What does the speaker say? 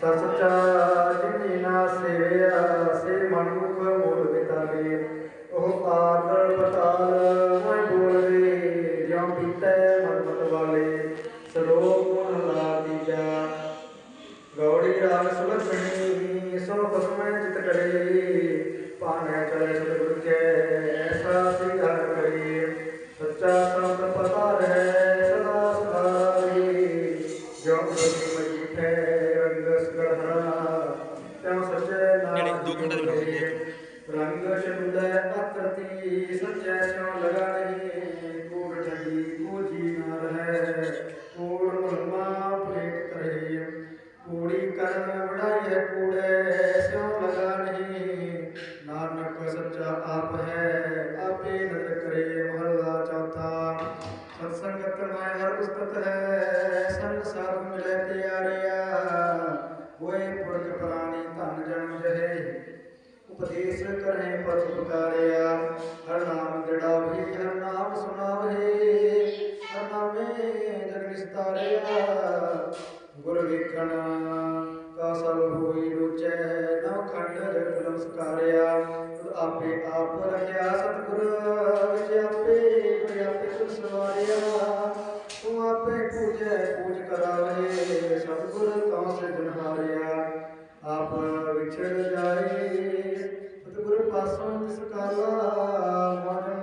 ਸਤ ਸੱਚਾ ਜਿਨੀ ਨਾ ਸੇਵਿਆ, ਸੇ ਮਨੁਖ ਮੂਲ ਵਿਤਾਲੇ ਉਹ ਆਦਰ ਪਤਾਲ ਮੈਂ ਬੋਲਵੇ, ਜਿਉ ਪੀਤੈ ਮਨਮਤ ਵਾਲੇ। ਸਲੋਕ ਗੁਣ ਲਾ ਦੀਜਾ। ਗੌੜੀ ਰਾਗ ਸੁਲਖਣੀ ਸੋ ਬਸਮੈ ਚਿਤ ਕਰੇ। 2 ਘੰਟੇ ਦੇ ਵਿੱਚ ਰੰਗ ਸ਼ਬਦ ਅਤਰਤੀ ਸੱਚੈ ਸਿਉ ਲਗਾ ਨਹੀਂ ਕੋੜ ਠੱਗੀ ਕੋਜੀ ਨਾ ਰਹਿ ਕੋੜ ਮਰਮਾ ਪ੍ਰੇਟ ਕਰੇ ਕੋੜੀ ਕਰਨ ਵੜਾਈਏ ਕੋੜੇ ਸਿਉ ਲਗਾ ਨਹੀਂ ਨਾਨਕ ਸੱਚਾ ਆਪ ਹੈ, ਆਪੇ ਨਦਰ ਕਰੇ ਮਹਲਾ ਚੌਥਾ। ਸਤਸੰਗਤ ਮੈਂ ਹਰ ਉਸਤਤ ਹੈ ਸੰਗ ਸਭੇ ਪੁਰਖ ਪ੍ਰਾਣੀ ਧਨ ਜਨਮ ਜਹੇ, ਉਪਦੇਸ਼ ਕਰਹਿ ਪਰ ਉਪਕਾਰਿਆ ਹਰ ਨਾਮ ਜੜਾ ਵੀ ਹਰ ਨਾਮ ਸੁਣਾਵੇ, ਹਰ ਨਾਮੇ ਜਗ ਨਿਸਤਾਰਿਆ, ਗੁਰ ਵੇਖਣ ਕਾ ਸਭ ਹੋਈ ਰੁਚੈ ਨਵ ਖੰਡ ਰਤ ਨਮਸਕਾਰਿਆ ਆਪੇ ਆਪ ਰਖਿਆ ਸਤਿਗੁਰ, ਵਿਚ ਆਪੇ ਆਪੇ ਸੁ ਸਵਾਰਿਆ, ਤੂੰ ਆਪੇ ਪੂਜੈ, ਪੂਜ ਕਰਾਵੇ, ਸਤਿਗੁਰ ਕਉ ਸਿਧਨ ਹਾਰਿਆ। ਆਪ ਵਿਛੜ ਜਾਏ। ਸਤਿਗੁਰੂ ਪਾਸੋਂ ਤਿਸ ਕਾਲਾ ਮਨ